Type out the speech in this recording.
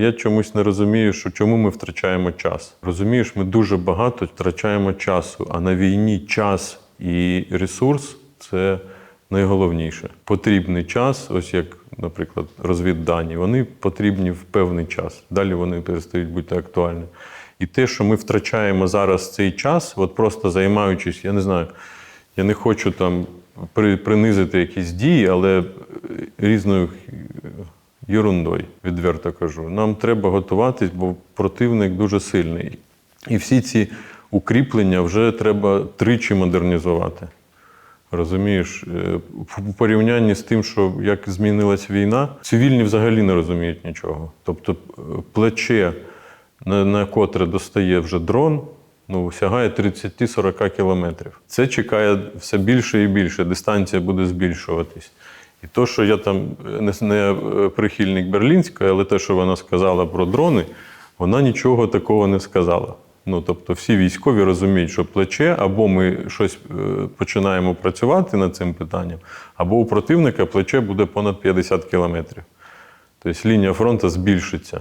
Я чомусь не розумію, що чому ми втрачаємо час. Розумієш, ми дуже багато втрачаємо часу, а на війні час і ресурс це найголовніше. Потрібний час, ось як, наприклад, розвіддані, вони потрібні в певний час. Далі вони перестають бути актуальними. І те, що ми втрачаємо зараз цей час, от просто займаючись, я не знаю, я не хочу там при, принизити якісь дії, але е, різною ерундою, відверто кажу. Нам треба готуватись, бо противник дуже сильний. І всі ці укріплення вже треба тричі модернізувати. Розумієш, Е, в порівнянні з тим, що як змінилась війна, цивільні взагалі не розуміють нічого. Тобто е, плече, на, на котре достає вже дрон, ну, сягає 30-40 кілометрів. Це чекає все більше і більше, дистанція буде збільшуватись. І то, що я там е, не, е, прихильник Берлінської, але те, що вона сказала про дрони, вона нічого такого не сказала. Ну, тобто всі військові розуміють, що плече, або ми щось е, починаємо працювати над цим питанням, або у противника плече буде понад 50 кілометрів. Тобто лінія фронту збільшиться.